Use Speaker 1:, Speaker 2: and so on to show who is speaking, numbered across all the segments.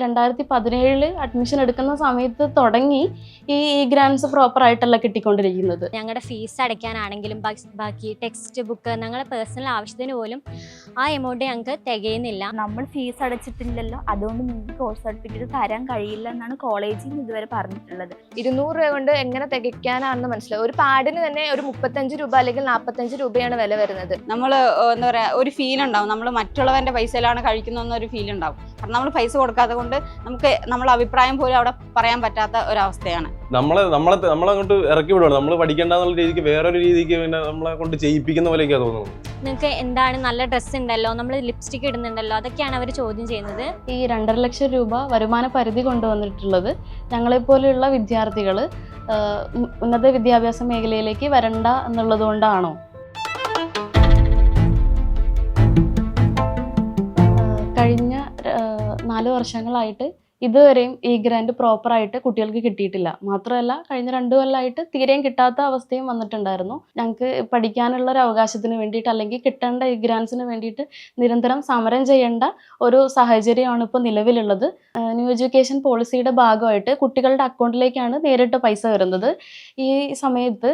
Speaker 1: രണ്ടായിരത്തി പതിനേഴിൽ അഡ്മിഷൻ എടുക്കുന്ന സമയത്ത് തുടങ്ങി ഈ ഈ ഗ്രാൻസ് പ്രോപ്പർ ആയിട്ടല്ല കിട്ടിക്കൊണ്ടിരിക്കുന്നത്.
Speaker 2: ഞങ്ങളുടെ ഫീസ് അടയ്ക്കാനാണെങ്കിലും ബാക്കി- ബാക്കി ടെക്സ്റ്റ് ബുക്ക് ഞങ്ങളുടെ പേഴ്സണൽ ആവശ്യത്തിന് പോലും ആ എമൗണ്ട് ഞങ്ങൾക്ക് തികയുന്നില്ല.
Speaker 3: നമ്മൾ ഫീസ് അടച്ചിട്ടില്ലല്ലോ. അതുകൊണ്ട് നിങ്ങൾക്ക് കോഴ്സ് സർട്ടിഫിക്കറ്റ് തരാൻ കഴിയില്ല എന്നാണ് കോളേജിൽ നിന്ന് ഇതുവരെ പറഞ്ഞിട്ടുള്ളത്.
Speaker 4: ഇരുന്നൂറ് രൂപ കൊണ്ട് എങ്ങനെ തികയ്ക്കാനാണെന്ന് മനസ്സിലായി. ഒരു പാഡിന് തന്നെ ഒരു മുപ്പത്തഞ്ച് രൂപ അല്ലെങ്കിൽ നാൽപ്പത്തഞ്ച് രൂപയാണ് വില വരുന്നത്.
Speaker 5: നമ്മൾ എന്താ പറയുക ഒരു ഫീൽ ഉണ്ടാവും. നമ്മൾ മറ്റുള്ളവന്റെ പൈസയിലാണ് കഴിക്കുന്നതെന്നൊരു ഫീൽ ഉണ്ടാവും. കാരണം നമ്മൾ പൈസ കൊടുക്കാതെ കൊണ്ട് നമുക്ക് നമ്മൾ അഭിപ്രായം പോലും അവിടെ പറയാൻ പറ്റാത്ത ഒരവസ്ഥയാണ്.
Speaker 6: നമ്മളെ നമ്മളെ നമ്മളങ്ങോട്ട് ഇറക്കി വിടുവാണ്. നമ്മൾ പഠിക്കേണ്ടെന്നുള്ള രീതിക്ക് വേറൊരു രീതിക്ക് പിന്നെ നമ്മളെ കൊണ്ട് ചെയ്യിപ്പിക്കുന്ന പോലെയൊക്കെയാണ് തോന്നുന്നത്.
Speaker 2: നിങ്ങൾക്ക് എന്താണ് നല്ല ഡ്രസ്സ് ഉണ്ടല്ലോ? നമ്മൾ ലിപ്സ്റ്റിക് ഇടുന്നുണ്ടല്ലോ? അതൊക്കെയാണ് അവർ ചോദ്യം ചെയ്യുന്നത്.
Speaker 1: ഈ രണ്ടര ലക്ഷം രൂപ വരുമാന പരിധി കൊണ്ടുവന്നിട്ടുള്ളത് ഞങ്ങളെപ്പോലെയുള്ള വിദ്യാർത്ഥികൾ ഉന്നത വിദ്യാഭ്യാസ മേഖലയിലേക്ക് വരണ്ട എന്നുള്ളത് കൊണ്ടാണോ? നാല് വർഷങ്ങളായിട്ട് ഇതുവരെയും ഈ ഗ്രാൻഡ് പ്രോപ്പറായിട്ട് കുട്ടികൾക്ക് കിട്ടിയിട്ടില്ല. മാത്രമല്ല കഴിഞ്ഞ രണ്ടു കൊല്ലമായിട്ട് തീരെയും കിട്ടാത്ത അവസ്ഥയും വന്നിട്ടുണ്ടായിരുന്നു. ഞങ്ങൾക്ക് പഠിക്കാനുള്ള ഒരു അവകാശത്തിന് വേണ്ടിയിട്ട് അല്ലെങ്കിൽ കിട്ടേണ്ട ഈ ഗ്രാൻസിന് വേണ്ടിയിട്ട് നിരന്തരം സമരം ചെയ്യേണ്ട ഒരു സാഹചര്യമാണ് ഇപ്പോൾ നിലവിലുള്ളത്. ന്യൂ എഡ്യൂക്കേഷൻ പോളിസിയുടെ ഭാഗമായിട്ട് കുട്ടികളുടെ അക്കൗണ്ടിലേക്കാണ് നേരിട്ട് പൈസ വരുന്നത്. ഈ സമയത്ത്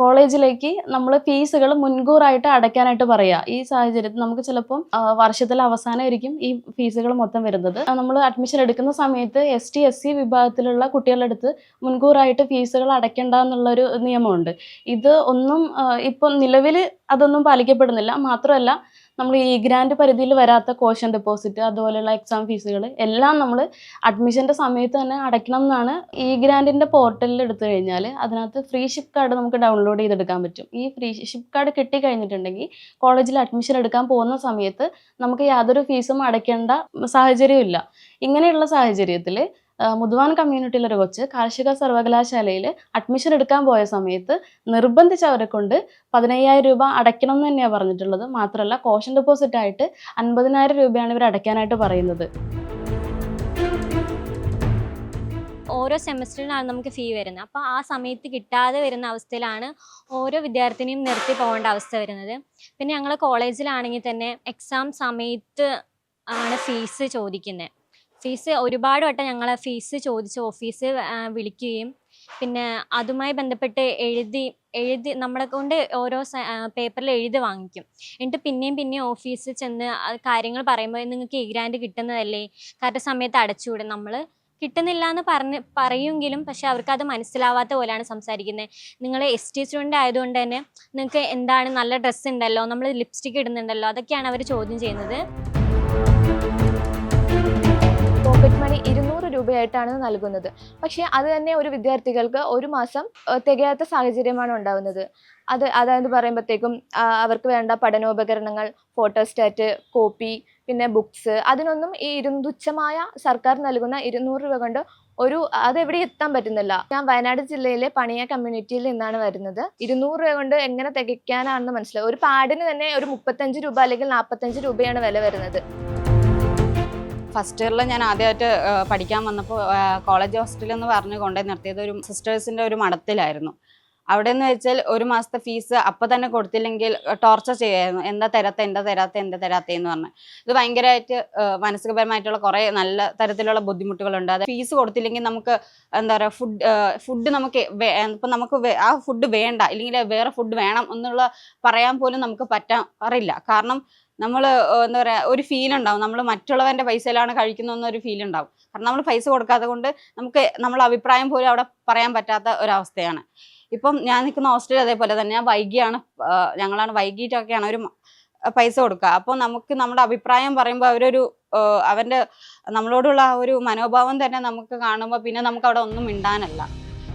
Speaker 1: കോളേജിലേക്ക് നമ്മൾ ഫീസുകൾ മുൻകൂറായിട്ട് അടയ്ക്കാനായിട്ട് പറയുക ഈ സാഹചര്യത്തിൽ നമുക്ക് ചിലപ്പം വർഷത്തിൽ അവസാനമായിരിക്കും ഈ ഫീസുകൾ മൊത്തം വരുന്നത്. നമ്മൾ അഡ്മിഷൻ എടുക്കുന്ന സമയത്ത് എസ് ടി എസ് സി വിഭാഗത്തിലുള്ള കുട്ടികളുടെ അടുത്ത് മുൻകൂറായിട്ട് ഫീസുകൾ അടയ്ക്കേണ്ട എന്നുള്ളൊരു നിയമമുണ്ട്. ഇത് ഒന്നും ഇപ്പം നിലവിൽ അതൊന്നും പാലിക്കപ്പെടുന്നില്ല. മാത്രമല്ല നമ്മൾ ഈ ഗ്രാൻഡ് പരിധിയിൽ വരാത്ത കോഷൻ ഡെപ്പോസിറ്റ് അതുപോലെയുള്ള എക്സാം ഫീസുകൾ എല്ലാം നമ്മൾ അഡ്മിഷന്റെ സമയത്ത് തന്നെ അടയ്ക്കണം എന്നാണ് ഈ ഗ്രാൻഡിന്റെ പോർട്ടലിൽ എടുത്തു കഴിഞ്ഞാൽ അതിനകത്ത് ഫ്രീ ഷിപ്പ് കാർഡ് നമുക്ക് ഡൗൺലോഡ് ചെയ്തെടുക്കാൻ പറ്റും. ഈ ഫ്രീ ഷിപ്പ് കാർഡ് കിട്ടി കഴിഞ്ഞിട്ടുണ്ടെങ്കിൽ കോളേജിൽ അഡ്മിഷൻ എടുക്കാൻ പോകുന്ന സമയത്ത് നമുക്ക് യാതൊരു ഫീസും അടയ്ക്കേണ്ട സാഹചര്യമില്ല ഇങ്ങനെയുള്ള സാഹചര്യത്തിൽ മുതുവാൻ കമ്മ്യൂണിറ്റിയിലൊരു കൊച്ച് കാർഷിക സർവകലാശാലയിൽ അഡ്മിഷൻ എടുക്കാൻ പോയ സമയത്ത് നിർബന്ധിച്ച് അവരെ കൊണ്ട് പതിനയ്യായിരം രൂപ അടയ്ക്കണം എന്ന് തന്നെയാണ് പറഞ്ഞിട്ടുള്ളത്. മാത്രമല്ല കോഷൻ ഡെപ്പോസിറ്റ് ആയിട്ട് അൻപതിനായിരം രൂപയാണ് ഇവർ അടയ്ക്കാനായിട്ട് പറയുന്നത്.
Speaker 2: ഓരോ സെമസ്റ്ററിനാണ് നമുക്ക് ഫീ വരുന്നത്. അപ്പോൾ ആ സമയത്ത് കിട്ടാതെ വരുന്ന അവസ്ഥയിലാണ് ഓരോ വിദ്യാർത്ഥിനിയും നിർത്തി പോകേണ്ട അവസ്ഥ വരുന്നത്. പിന്നെ ഞങ്ങൾ കോളേജിലാണെങ്കിൽ തന്നെ എക്സാം സമയത്ത് ആണ് ഫീസ് ചോദിക്കുന്നത് ഫീസ് ഒരുപാട് വട്ടം ഞങ്ങളെ ഫീസ് ചോദിച്ച് ഓഫീസ് വിളിക്കുകയും. പിന്നെ അതുമായി ബന്ധപ്പെട്ട് എഴുതി എഴുതി നമ്മളെ കൊണ്ട് ഓരോ പേപ്പറിൽ എഴുതി വാങ്ങിക്കും. എന്നിട്ട് പിന്നെയും പിന്നെയും ഓഫീസിൽ ചെന്ന് കാര്യങ്ങൾ പറയുമ്പോൾ നിങ്ങൾക്ക് ഈ ഗ്രാൻഡ് കിട്ടുന്നതല്ലേ? കറക്റ്റ് സമയത്ത് അടച്ചുവിടും നമ്മൾ കിട്ടുന്നില്ല എന്ന് പറഞ്ഞ് പറയുമെങ്കിലും പക്ഷെ അവർക്ക് അത് മനസ്സിലാവാത്ത പോലെയാണ് സംസാരിക്കുന്നത്. നിങ്ങൾ എസ് ടി സ്റ്റുഡന്റ് ആയതുകൊണ്ട് തന്നെ നിങ്ങൾക്ക് എന്താണ് നല്ല ഡ്രസ്സ് ഉണ്ടല്ലോ നമ്മൾ ലിപ്സ്റ്റിക് ഇടുന്നുണ്ടല്ലോ അതൊക്കെയാണ് അവർ ചോദ്യം ചെയ്യുന്നത്.
Speaker 4: മണി ഇരുന്നൂറ് രൂപയായിട്ടാണ് നൽകുന്നത്. പക്ഷേ അത് തന്നെ ഒരു വിദ്യാർത്ഥികൾക്ക് ഒരു മാസം തികയാത്ത സാഹചര്യമാണ് ഉണ്ടാവുന്നത്. അത് അതായത് പറയുമ്പോഴത്തേക്കും അവർക്ക് വേണ്ട പഠനോപകരണങ്ങൾ ഫോട്ടോസ്റ്റാറ്റ് കോപ്പി പിന്നെ ബുക്സ് അതിനൊന്നും ഈ ഇരു തുച്ഛമായ സർക്കാർ നൽകുന്ന ഇരുന്നൂറ് രൂപ കൊണ്ട് ഒരു അതെവിടെ എത്താൻ പറ്റുന്നില്ല. ഞാൻ വയനാട് ജില്ലയിലെ പണിയ കമ്മ്യൂണിറ്റിയിൽ നിന്നാണ് വരുന്നത്. ഇരുന്നൂറ് രൂപ കൊണ്ട് എങ്ങനെ തികയ്ക്കാനാണെന്ന് മനസ്സിലാവും ഒരു പാടിന് തന്നെ ഒരു മുപ്പത്തഞ്ച് രൂപ അല്ലെങ്കിൽ നാൽപ്പത്തഞ്ച് രൂപയാണ് വില വരുന്നത്.
Speaker 5: ഫസ്റ്റ് ഇയറിൽ ഞാൻ ആദ്യമായിട്ട് പഠിക്കാൻ വന്നപ്പോൾ കോളേജ് ഹോസ്റ്റൽ എന്ന് പറഞ്ഞ് കൊണ്ടുപോയി നിർത്തിയത് ഒരു സിസ്റ്റേഴ്സിന്റെ ഒരു മഠത്തിലായിരുന്നു. അവിടെ എന്ന് വെച്ചാൽ ഒരു മാസത്തെ ഫീസ് അപ്പം തന്നെ കൊടുത്തില്ലെങ്കിൽ ടോർച്ചർ ചെയ്യായിരുന്നു എന്താ തരാത്ത എന്താ തരാത്ത എന്താ തരാത്ത എന്ന് പറഞ്ഞ്. ഇത് ഭയങ്കരമായിട്ട് മാനസികപരമായിട്ടുള്ള കുറേ നല്ല തരത്തിലുള്ള ബുദ്ധിമുട്ടുകളുണ്ട്. അത് ഫീസ് കൊടുത്തില്ലെങ്കിൽ നമുക്ക് എന്താ പറയുക ഫുഡ് ഫുഡ് നമുക്ക് ഇപ്പം നമുക്ക് ആ ഫുഡ് വേണ്ട. ഇല്ലെങ്കിൽ വേറെ ഫുഡ് വേണം എന്നുള്ള പറയാൻ പോലും നമുക്ക് പറ്റാറില്ല. കാരണം നമ്മൾ എന്താ പറയുക ഒരു ഫീൽ ഉണ്ടാവും. നമ്മൾ മറ്റുള്ളവന്റെ പൈസയിലാണ് കഴിക്കുന്നതെന്നൊരു ഫീൽ ഉണ്ടാവും. കാരണം നമ്മൾ പൈസ കൊടുക്കാത്തത് കൊണ്ട് നമുക്ക് നമ്മളെ അഭിപ്രായം പോലും അവിടെ പറയാൻ പറ്റാത്ത ഒരവസ്ഥയാണ്. ഇപ്പം ഞാൻ നിൽക്കുന്ന ഹോസ്റ്റലിൽ അതേപോലെ തന്നെ വൈകിയാണ് ഞങ്ങളാണ് വൈകിട്ടൊക്കെയാണ് ഒരു പൈസ കൊടുക്കുക. അപ്പോൾ നമുക്ക് നമ്മുടെ അഭിപ്രായം പറയുമ്പോൾ അവരൊരു അവന്റെ നമ്മളോടുള്ള ഒരു മനോഭാവം തന്നെ നമുക്ക് കാണുമ്പോൾ പിന്നെ നമുക്ക് അവിടെ ഒന്നും മിണ്ടാനല്ല.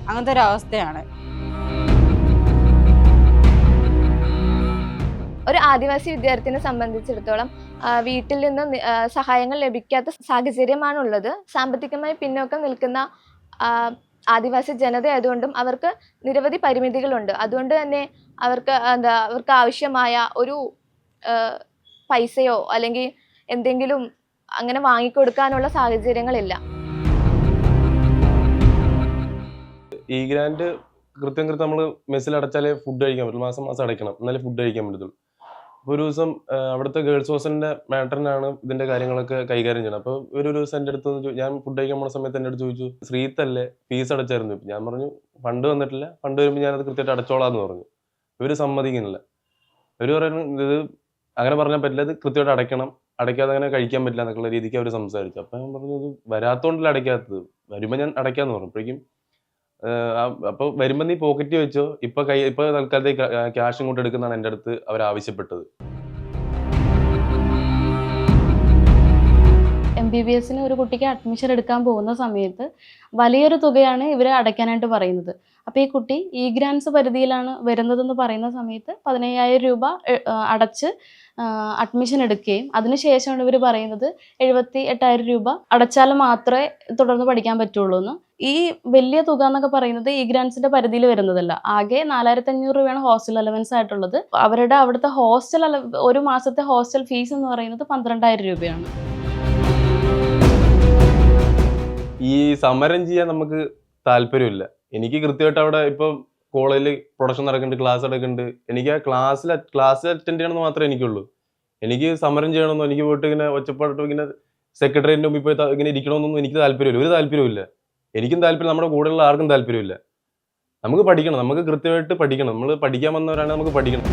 Speaker 5: അങ്ങനത്തെ ഒരു അവസ്ഥയാണ്.
Speaker 4: ഒരു ആദിവാസി വിദ്യാർത്ഥിനെ സംബന്ധിച്ചിടത്തോളം വീട്ടിൽ നിന്ന് സഹായങ്ങൾ ലഭിക്കാത്ത സാഹചര്യമാണുള്ളത്. സാമ്പത്തികമായി പിന്നോക്കം നിൽക്കുന്ന ആദിവാസി ജനത ആയതുകൊണ്ടും അവർക്ക് നിരവധി പരിമിതികളുണ്ട്. അതുകൊണ്ട് തന്നെ അവർക്ക് എന്താ അവർക്ക് ആവശ്യമായ ഒരു പൈസയോ അല്ലെങ്കിൽ എന്തെങ്കിലും അങ്ങനെ വാങ്ങിക്കൊടുക്കാനുള്ള സാഹചര്യങ്ങളില്ല.
Speaker 6: ഈ ഗ്രാൻഡ് കൃത്യം കൃത്യം നമ്മൾ മെസ്സിൽ അടച്ചാലേ ഫുഡ് കഴിക്കാൻ പറ്റുള്ളൂ. മാസം മാസം അടയ്ക്കണം. എന്നാലേ ഫുഡ് കഴിക്കാൻ പറ്റത്തുള്ളൂ. ഒരു ദിവസം അവിടുത്തെ ഗേൾസ് ഹോസ്റ്റലിന്റെ മാറ്ററിനാണ് ഇതിന്റെ കാര്യങ്ങളൊക്കെ കൈകാര്യം ചെയ്യുന്നത്. അപ്പൊ ഒരു ദിവസം എന്റെ അടുത്ത് ഞാൻ ഫുഡ് കഴിക്കാൻ പോണ സമയത്ത് എന്റെ അടുത്ത് ചോദിച്ചു ശ്രീത്തല്ലേ ഫീസ് അടച്ചായിരുന്നു. ഞാൻ പറഞ്ഞു ഫണ്ട് വന്നിട്ടില്ല. ഫണ്ട് വരുമ്പോൾ ഞാനത് കൃത്യമായിട്ട് അടച്ചോളാന്ന് പറഞ്ഞു. ഇവർ സമ്മതിക്കുന്നില്ല. ഇവർ പറയുന്നു ഇത് അങ്ങനെ പറഞ്ഞാൽ പറ്റില്ല ഇത് കൃത്യമായിട്ട് അടയ്ക്കണം. അടയ്ക്കാതെ അങ്ങനെ കഴിക്കാൻ പറ്റില്ല എന്നൊക്കെയുള്ള രീതിക്ക് അവർ സംസാരിച്ചു. അപ്പം ഞാൻ പറഞ്ഞു ഇത് വരാത്തോണ്ടല്ല അടയ്ക്കാത്തത്? വരുമ്പോൾ ഞാൻ അടയ്ക്കാന്ന് പറഞ്ഞു. അപ്പോഴേക്കും അപ്പോൾ വരുമ്പോൾ നീ പോക്കറ്റ് വെച്ചോ. ഇപ്പൊ കൈ ഇപ്പൊ തൽക്കാലത്തേക്ക് ക്യാഷ് ഇങ്ങോട്ട് എടുക്കുന്നതാണ് എന്റെ അടുത്ത് അവർ ആവശ്യപ്പെട്ടത്.
Speaker 1: എം ബി ബി എസിന് ഒരു കുട്ടിക്ക് അഡ്മിഷൻ എടുക്കാൻ പോകുന്ന സമയത്ത് വലിയൊരു തുകയാണ് ഇവർ അടയ്ക്കാനായിട്ട് പറയുന്നത്. അപ്പോൾ ഈ കുട്ടി ഇ ഗ്രാൻസ് പരിധിയിലാണ് വരുന്നതെന്ന് പറയുന്ന സമയത്ത് പതിനയ്യായിരം രൂപ അടച്ച് അഡ്മിഷൻ എടുക്കുകയും അതിനുശേഷമാണ് ഇവർ പറയുന്നത് എഴുപത്തി എട്ടായിരം രൂപ അടച്ചാൽ മാത്രമേ തുടർന്ന് പഠിക്കാൻ പറ്റുള്ളൂ എന്ന്. ഈ വലിയ തുക എന്നൊക്കെ പറയുന്നത് ഈ ഗ്രാൻസിന്റെ പരിധിയിൽ വരുന്നതല്ല. ആകെ നാലായിരത്തി അഞ്ഞൂറ് രൂപയാണ് ഹോസ്റ്റൽ അലവൻസ് ആയിട്ടുള്ളത്. അവരുടെ അവിടുത്തെ ഹോസ്റ്റൽ അല ഒരു മാസത്തെ ഹോസ്റ്റൽ ഫീസ് എന്ന് പറയുന്നത് പന്ത്രണ്ടായിരം രൂപയാണ്.
Speaker 6: ഈ സമരം ചെയ്യാൻ നമുക്ക് താല്പര്യമില്ല. എനിക്ക് കൃത്യമായിട്ട് അവിടെ ഇപ്പം കോളേജിൽ പ്രൊഡക്ഷൻ നടക്കുന്നുണ്ട് ക്ലാസ് നടക്കുന്നുണ്ട്. എനിക്ക് ആ ക്ലാസ്സിൽ ക്ലാസ് അറ്റൻഡ് ചെയ്യണമെന്ന് മാത്രമേ എനിക്കുള്ളൂ. എനിക്ക് സമരം ചെയ്യണമെന്നോ എനിക്ക് പോയിട്ട് ഇങ്ങനെ ഒച്ചപ്പാട്ട് ഇങ്ങനെ സെക്രട്ടറിയുടെ മുമ്പിൽ പോയി ഇങ്ങനെ ഇരിക്കണമെന്നൊന്നും എനിക്ക് താല്പര്യമില്ല. ഒരു താല്പര്യമില്ല എനിക്കും താല്പര്യം നമ്മുടെ കൂടെയുള്ള ആർക്കും താല്പര്യമില്ല. നമുക്ക് പഠിക്കണം. നമുക്ക് കൃത്യമായിട്ട് പഠിക്കണം. നമ്മൾ പഠിക്കാൻ വന്നവരാണെങ്കിൽ നമുക്ക് പഠിക്കണം.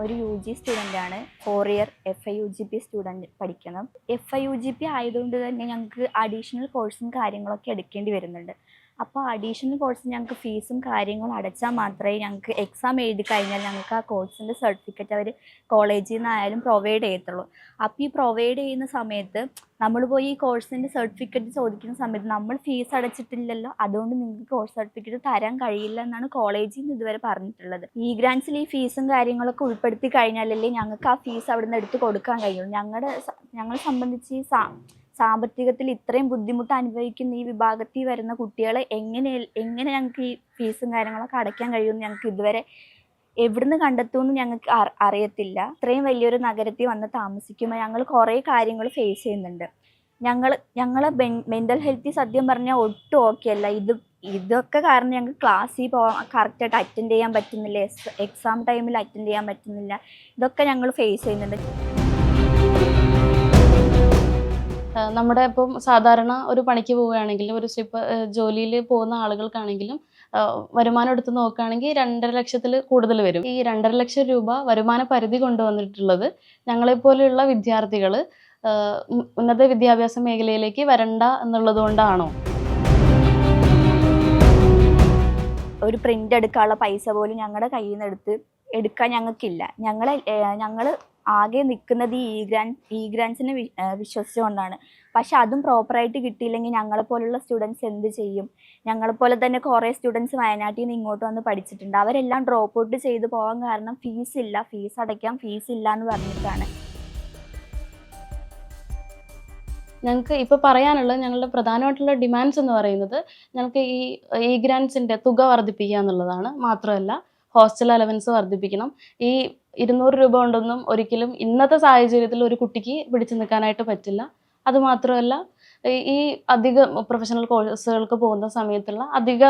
Speaker 3: ഒരു യു ജി ആണ്. Four year F I U G P student പഠിക്കണം. F I U G P ആയതുകൊണ്ട് തന്നെ ഞങ്ങൾക്ക് അഡീഷണൽ കോഴ്സും കാര്യങ്ങളൊക്കെ എടുക്കേണ്ടി വരുന്നുണ്ട്. അപ്പോൾ അഡീഷണൽ കോഴ്സ് ഞങ്ങൾക്ക് ഫീസും കാര്യങ്ങളും അടച്ചാൽ മാത്രമേ ഞങ്ങൾക്ക് എക്സാം എഴുതി കഴിഞ്ഞാൽ ഞങ്ങൾക്ക് ആ കോഴ്സിന്റെ സർട്ടിഫിക്കറ്റ് അവർ കോളേജിൽ നിന്നായാലും പ്രൊവൈഡ് ചെയ്യത്തുള്ളൂ. അപ്പോൾ ഈ പ്രൊവൈഡ് ചെയ്യുന്ന സമയത്ത് നമ്മൾ പോയി ഈ കോഴ്സിന്റെ സർട്ടിഫിക്കറ്റ് ചോദിക്കുന്ന സമയത്ത് നമ്മൾ ഫീസ് അടച്ചിട്ടില്ലല്ലോ അതുകൊണ്ട് നിങ്ങൾക്ക് കോഴ്സ് സർട്ടിഫിക്കറ്റ് തരാൻ കഴിയില്ല എന്നാണ് കോളേജിൽ നിന്ന് ഇതുവരെ പറഞ്ഞിട്ടുള്ളത്. ഈ ഗ്രാൻസിൽ ഈ ഫീസും കാര്യങ്ങളൊക്കെ ഉൾപ്പെടുത്തി കഴിഞ്ഞാലല്ലേ ഞങ്ങൾക്ക് ആ ഫീസ് അവിടെ നിന്ന് എടുത്ത് കൊടുക്കാൻ കഴിയുള്ളൂ. ഞങ്ങളുടെ ഞങ്ങളെ സംബന്ധിച്ച് സാമ്പത്തികത്തിൽ ഇത്രയും ബുദ്ധിമുട്ട് അനുഭവിക്കുന്ന ഈ വിഭാഗത്തിൽ വരുന്ന കുട്ടികളെ എങ്ങനെ എങ്ങനെ ഞങ്ങൾക്ക് ഈ ഫീസും കാര്യങ്ങളൊക്കെ അടയ്ക്കാൻ കഴിയുമെന്ന് ഞങ്ങൾക്ക് ഇതുവരെ എവിടുന്ന് കണ്ടെത്തുമെന്ന് ഞങ്ങൾക്ക് അറി- അറിയത്തില്ല. ഇത്രയും വലിയൊരു നഗരത്തിൽ വന്ന് താമസിക്കുമ്പോൾ ഞങ്ങൾ കുറേ കാര്യങ്ങൾ ഫേസ് ചെയ്യുന്നുണ്ട്. ഞങ്ങൾ ഞങ്ങളെ മെന്റൽ ഹെൽത്ത് സത്യം പറഞ്ഞാൽ ഒട്ടും ഓക്കെ അല്ല. ഇത് ഇതൊക്കെ കാരണം ഞങ്ങൾക്ക് ക്ലാസ്സിൽ പോകാൻ കറക്റ്റായിട്ട് അറ്റൻഡ് ചെയ്യാൻ പറ്റുന്നില്ല. എക്സാം ടൈമിൽ അറ്റൻഡ് ചെയ്യാൻ പറ്റുന്നില്ല. ഇതൊക്കെ ഞങ്ങൾ ഫേസ് ചെയ്യുന്നുണ്ട്.
Speaker 1: നമ്മുടെ ഇപ്പം സാധാരണ ഒരു പണിക്ക് പോവുകയാണെങ്കിലും ഒരു സ്ലിപ്പ് ജോലിയിൽ പോകുന്ന ആളുകൾക്കാണെങ്കിലും വരുമാനം എടുത്ത് നോക്കുകയാണെങ്കിൽ രണ്ടര ലക്ഷത്തിൽ കൂടുതൽ വരും. ഈ രണ്ടര ലക്ഷം രൂപ വരുമാന പരിധി കൊണ്ടുവന്നിട്ടുള്ളത് ഞങ്ങളെപ്പോലെയുള്ള വിദ്യാർത്ഥികൾ ഉന്നത വിദ്യാഭ്യാസ മേഖലയിലേക്ക് വരണ്ട എന്നുള്ളത് കൊണ്ടാണോ
Speaker 3: ഒരു പ്രിന്റ് എടുക്കാനുള്ള പൈസ പോലും ഞങ്ങളുടെ കയ്യിൽ നിന്ന് എടുത്ത് എടുക്കാൻ ഞങ്ങൾക്കില്ല. ഞങ്ങളെ ഞങ്ങൾ ആകെ നിൽക്കുന്നത് ഈ ഗ്രാൻ ഈ ഗ്രാൻസിനെ വിശ്വസിച്ചുകൊണ്ടാണ്. പക്ഷെ അതും പ്രോപ്പറായിട്ട് കിട്ടിയില്ലെങ്കിൽ ഞങ്ങളെപ്പോലുള്ള സ്റ്റുഡൻസ് എന്ത് ചെയ്യും? ഞങ്ങളെപ്പോലെ തന്നെ കുറേ സ്റ്റുഡൻസ് വയനാട്ടിൽ നിന്ന് ഇങ്ങോട്ട് വന്ന് പഠിച്ചിട്ടുണ്ട്. അവരെല്ലാം ഡ്രോപ്പ് ഔട്ട് ചെയ്തു പോകാൻ കാരണം ഫീസ് ഇല്ല. ഫീസ് അടയ്ക്കാൻ ഫീസ് ഇല്ല എന്ന് പറഞ്ഞിട്ടാണ്.
Speaker 1: ഞങ്ങൾക്ക് ഇപ്പോൾ പറയാനുള്ളത് ഞങ്ങളുടെ പ്രധാനമായിട്ടുള്ള ഡിമാൻഡ്സ് എന്ന് പറയുന്നത് ഞങ്ങൾക്ക് ഈ ഈ ഗ്രാൻസിന്റെ തുക വർദ്ധിപ്പിക്കുക എന്നുള്ളതാണ്. മാത്രമല്ല ഹോസ്റ്റൽ അലവൻസ് വർദ്ധിപ്പിക്കണം. ഈ ഇരുന്നൂറ് രൂപ കൊണ്ടൊന്നും ഒരിക്കലും ഇന്നത്തെ സാഹചര്യത്തിൽ ഒരു കുട്ടിക്ക് പിടിച്ചു നിൽക്കാനായിട്ട് പറ്റില്ല. അതുമാത്രമല്ല ഈ- അധിക പ്രൊഫഷണൽ കോഴ്സുകൾക്ക് പോകുന്ന സമയത്തുള്ള അധിക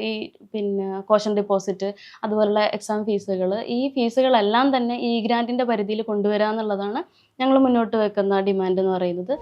Speaker 1: ഈ പിന്നെ കോഷൻ ഡെപ്പോസിറ്റ് അതുപോലുള്ള എക്സാം ഫീസുകൾ ഈ ഫീസുകളെല്ലാം തന്നെ ഈ ഗ്രാന്റിന്റെ പരിധിയിൽ കൊണ്ടുവരിക എന്നുള്ളതാണ് ഞങ്ങൾ മുന്നോട്ട് വെക്കുന്ന ഡിമാൻഡ് എന്ന് പറയുന്നത്.